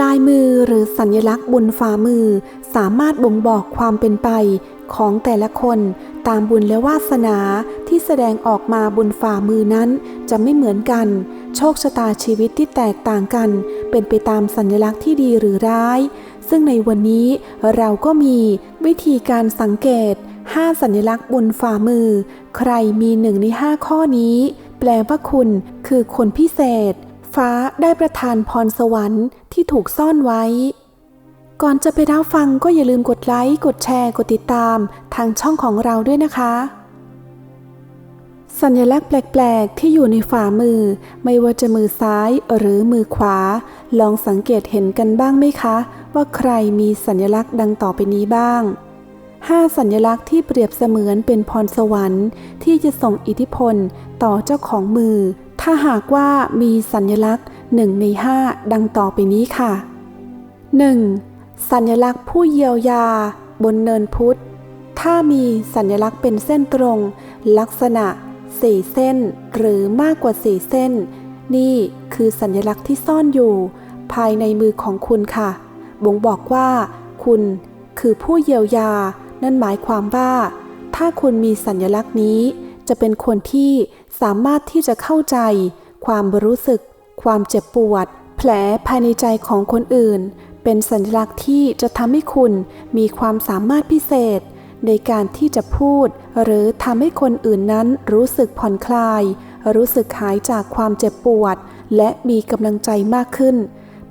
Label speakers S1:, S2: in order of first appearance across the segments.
S1: ลายมือหรือสัญลักษณ์บนฝ่ามือ สามารถบ่งบอกความเป็นไปของแต่ละคนตามบุญและวาสนาที่แสดงออกมาบนฝ่ามือนั้นจะไม่เหมือนกัน โชคชะตาชีวิตที่แตกต่างกัน เป็นไปตามสัญลักษณ์ที่ดีหรือร้าย ซึ่งในวันนี้เราก็มีวิธีการสังเกต 5 สัญลักษณ์บนฝ่ามือ ใครมีหนึ่งใน 5 ข้อนี้ แปลว่าคุณคือคนพิเศษ ฟ้าได้ประทานพรสวรรค์ที่ถูกซ่อนไว้ ก่อนจะไปรับฟังก็อย่าลืมกดไลค์ กดแชร์ กดติดตามทางช่องของเราด้วยนะคะ สัญลักษณ์แปลก ๆ ที่อยู่ในฝ่ามือ ไม่ว่าจะมือซ้ายหรือมือขวา ลองสังเกตเห็นกันบ้างไหมคะ ว่าใครมีสัญลักษณ์ดังต่อไปนี้บ้าง5สัญลักษณ์ที่เปรียบเสมือนเป็นพรสวรรค์ที่จะส่งอิทธิพลต่อเจ้าของมือ ถ้าหากว่ามีสัญลักษณ์ 1 ใน 5 ดังต่อไปนี้ค่ะ 1. สัญลักษณ์ผู้เยียวยา บนเนินพุทธ ถ้ามีสัญลักษณ์เป็นเส้นตรง ลักษณะสี่เส้น หรือมากกว่าสี่เส้น นี่คือสัญลักษณ์ที่ซ่อนอยู่ ภายในมือของคุณค่ะ บ่งบอกว่า คุณคือผู้เยียวยา นั่นหมายความว่า ถ้าคุณมีสัญลักษณ์นี้ จะเป็นคนที่สามารถที่จะเข้าใจ ความรู้สึก ความเจ็บปวด แผลภายในใจของคนอื่น เป็นสัญลักษณ์ที่จะทำให้คุณมีความสามารถพิเศษ ในการที่จะพูด หรือทำให้คนอื่นนั้นรู้สึกผ่อนคลาย รู้สึกหายจากความเจ็บปวด และมีกำลังใจมากขึ้น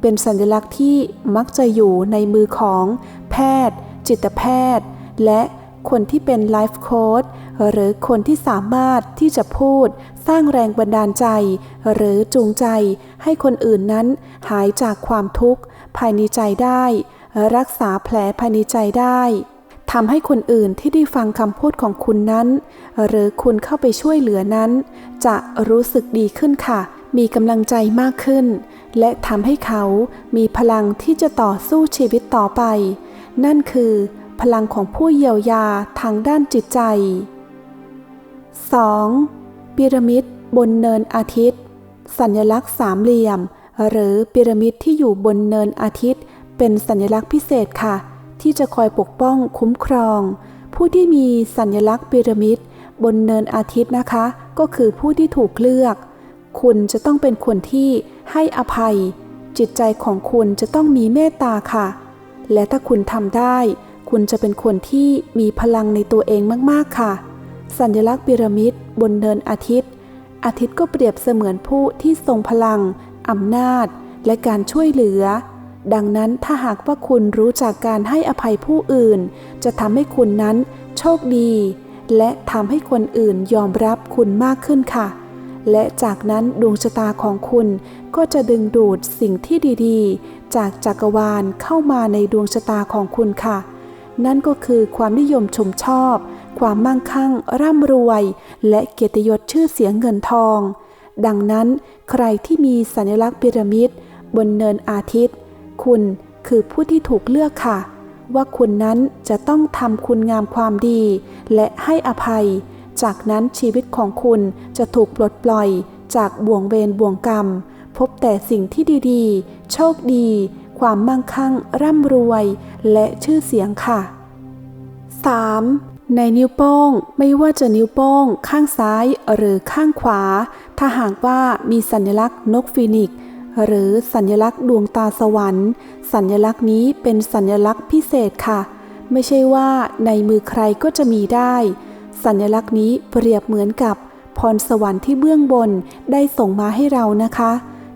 S1: เป็นสัญลักษณ์ที่มักจะอยู่ในมือของ แพทย์ จิตแพทย์ และ คนที่เป็นไลฟ์โค้ดหรือคนที่สามารถที่จะพูด สร้างแรงบันดาลใจ หรือจูงใจ ให้คนอื่นนั้นหายจากความทุกข์ ภายในใจได้ รักษาแผลภายในใจได้ทำให้คนอื่นที่ได้ฟังคำพูดของคุณนั้น หรือคุณเข้าไปช่วยเหลือนั้น จะรู้สึกดีขึ้นค่ะ มีกำลังใจมากขึ้น และทำให้เขามีพลังที่จะต่อสู้ชีวิตต่อไป นั่นคือ พลังของผู้เยียวยาทางด้านจิตใจ 2. พีระมิดบนเนินอาทิตย์ สัญลักษณ์สามเหลี่ยม หรือพีระมิดที่อยู่บนเนินอาทิตย์ เป็นสัญลักษณ์พิเศษค่ะ ที่จะคอยปกป้องคุ้มครอง ผู้ที่มีสัญลักษณ์พีระมิดบนเนินอาทิตย์นะคะ ก็คือผู้ที่ถูกเลือก คุณจะต้องเป็นคนที่ให้อภัย จิตใจของคุณจะต้องมีเมตตาค่ะ และถ้าคุณทำได้ คุณจะเป็นคนที่มีพลังในตัวเองมากๆค่ะ สัญลักษณ์พีระมิดบนเนินอาทิตย์ อาทิตย์ก็เปรียบเสมือนผู้ที่ทรงพลังอำนาจ และการช่วยเหลือ ดังนั้นถ้าหากว่าคุณรู้จักการให้อภัยผู้อื่น จะทำให้คุณนั้นโชคดี และทำให้คนอื่นยอมรับคุณมากขึ้นค่ะ และจากนั้นดวงชะตาของคุณก็จะดึงดูดสิ่งที่ดีๆ จากจักรวาลเข้ามาในดวงชะตาของคุณค่ะ นั่นก็คือความนิยมชมชอบ ความมั่งคั่ง ร่ำรวย และเกียรติยศชื่อเสียงเงินทอง ดังนั้นใครที่มีสัญลักษณ์พีระมิดบนเนินอาทิตย์ คุณคือผู้ที่ถูกเลือกค่ะ ว่าคุณนั้นจะต้องทำคุณงามความดี และให้อภัย จากนั้นชีวิตของคุณจะถูกปลดปล่อย จากบ่วงเวรบ่วงกรรม พบแต่สิ่งที่ดีๆ โชคดี ความมั่งคั่งร่ำรวยและชื่อเสียงค่ะ 3. ในนิ้วโป้งไม่ว่าจะนิ้วโป้ง ข้างซ้ายหรือข้างขวา ถ้าหากว่ามีสัญลักษณ์นกฟีนิกซ์หรือสัญลักษณ์ดวงตาสวรรค์ สัญลักษณ์นี้เป็นสัญลักษณ์พิเศษค่ะ ไม่ใช่ว่าในมือใครก็จะมีได้ สัญลักษณ์นี้เปรียบเหมือนกับพรสวรรค์ที่เบื้องบนได้ส่งมาให้เรานะคะ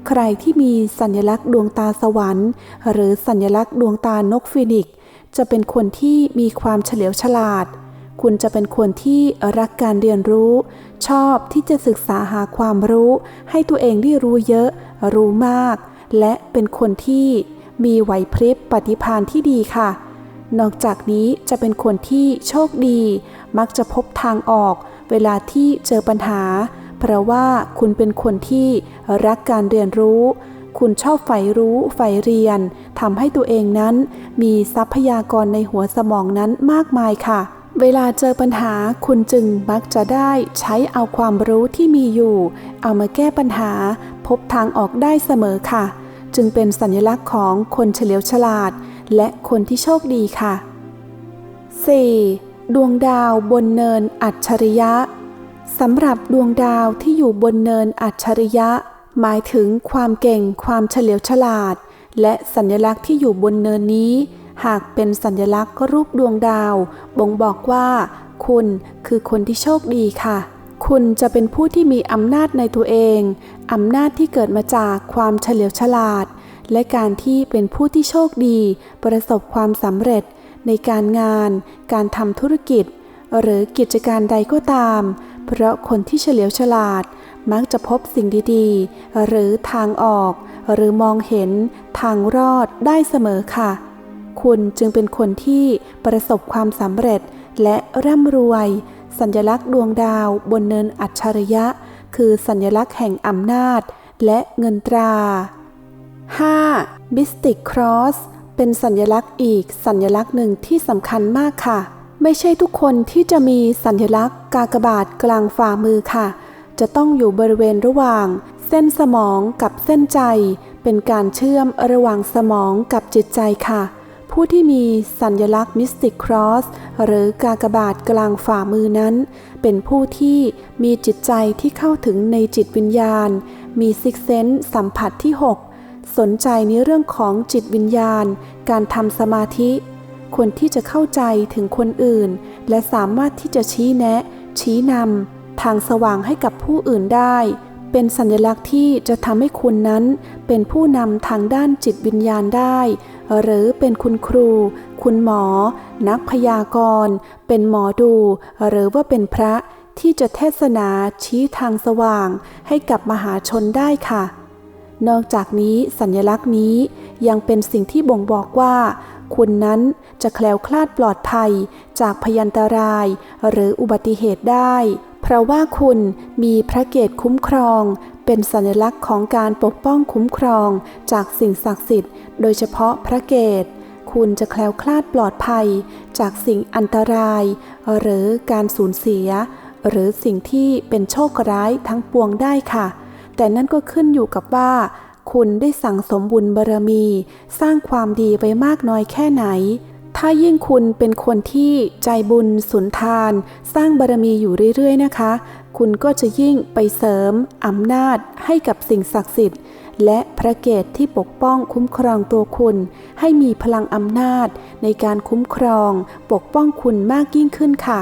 S1: ใครที่มีสัญลักษณ์ดวงตาสวรรค์ หรือสัญลักษณ์ดวงตานกฟีนิกซ์จะเป็นคนที่มีความเฉลียวฉลาด คุณจะเป็นคนที่รักการเรียนรู้ ชอบที่จะศึกษาหาความรู้ ให้ตัวเองได้รู้เยอะ รู้มาก และเป็นคนที่มีไหวพริบปฏิภาณที่ดีค่ะ นอกจากนี้จะเป็นคนที่โชคดี มักจะพบทางออก เวลาที่เจอปัญหา เพราะว่าคุณเป็นคนที่รักการเรียนรู้ คุณชอบใฝ่รู้ใฝ่เรียนทำให้ตัวเองนั้น มีทรัพยากรในหัวสมองนั้นมากมายค่ะ เวลาเจอปัญหาคุณจึงมักจะได้ใช้เอาความรู้ที่มีอยู่ เอามาแก้ปัญหา พบทางออกได้เสมอค่ะ จึงเป็นสัญลักษณ์ของคนเฉลียวฉลาด และคนที่โชคดีค่ะ 4. ดวงดาวบนเนินอัจฉริยะ สำหรับดวงดาวที่อยู่บนเนินอัจฉริยะ หมายถึงความเก่งความเฉลียวฉลาด และสัญลักษณ์ที่อยู่บนเนินนี้ หากเป็นสัญลักษณ์ก็รูปดวงดาว บ่งบอกว่า คุณคือคนที่โชคดีค่ะ คุณจะเป็นผู้ที่มีอำนาจในตัวเองอำนาจที่เกิดมาจากความเฉลียวฉลาด และการที่เป็นผู้ที่โชคดี ประสบความสำเร็จ ในการงาน การทำธุรกิจ หรือกิจการใดก็ตาม เพราะคนที่เฉลียวฉลาดมักจะพบสิ่งดีๆ หรือทางออก หรือมองเห็นทางรอดได้เสมอค่ะ คุณจึงเป็นคนที่ประสบความสำเร็จและร่ำรวย สัญลักษณ์ดวงดาวบนเนินอัจฉริยะ คือสัญลักษณ์แห่งอำนาจ และเงินตรา 5. Mystic Cross เป็นสัญลักษณ์อีกสัญลักษณ์หนึ่งที่สำคัญมากค่ะ ไม่ใช่ทุกคนที่จะมีสัญลักษณ์กากบาทกลางฝ่ามือค่ะ จะต้องอยู่บริเวณระหว่าง เส้นสมองกับเส้นใจ เป็นการเชื่อมระหว่างสมองกับจิตใจค่ะ ผู้ที่มีสัญลักษณ์ Mystic Cross หรือกากบาทกลางฝ่ามือนั้น เป็นผู้ที่มีจิตใจที่เข้าถึงในจิตวิญญาณ มีซิกเซนสัมผัสที่ 6 สนใจในเรื่องของจิตวิญญาณ การทำสมาธิ ควรที่จะเข้าใจถึงคนอื่น และสามารถที่จะชี้แนะ ชี้นำทางสว่างให้กับผู้อื่นได้ เป็นสัญลักษณ์ที่จะทำให้คุณนั้น เป็นผู้นำทางด้านจิตวิญญาณได้ หรือเป็นคุณครู คุณหมอ นักพยากรณ์ เป็นหมอดู หรือว่าเป็นพระที่จะเทศนาชี้ทางสว่างให้กับมหาชนได้ค่ะ นอกจากนี้สัญลักษณ์นี้ยังเป็นสิ่งที่บ่งบอกว่า คุณนั้นจะแคล้วคลาดปลอดภัยจากพยันตรายหรืออุบัติเหตุได้ เพราะว่าคุณมีพระเกตคุ้มครอง เป็นสัญลักษณ์ของการปกป้องคุ้มครองจากสิ่งศักดิ์สิทธิ์ โดยเฉพาะพระเกตคุณจะแคล้วคลาดปลอดภัย จากสิ่งอันตราย หรือการสูญเสีย หรือสิ่งที่เป็นโชคร้ายทั้งปวงได้ค่ะ แต่นั่นก็ขึ้นอยู่กับว่า คุณได้สั่งสมบุญบารมี สร้างความดีไว้มากน้อยแค่ไหน ถ้ายิ่งคุณเป็นคนที่ใจบุญสุนทาน สร้างบารมีอยู่เรื่อยๆนะคะ คุณก็จะยิ่งไปเสริมอำนาจให้กับสิ่งศักดิ์สิทธิ์ และพระเกตที่ปกป้องคุ้มครองตัวคุณ ให้มีพลังอำนาจในการคุ้มครอง ปกป้องคุณมากยิ่งขึ้นค่ะ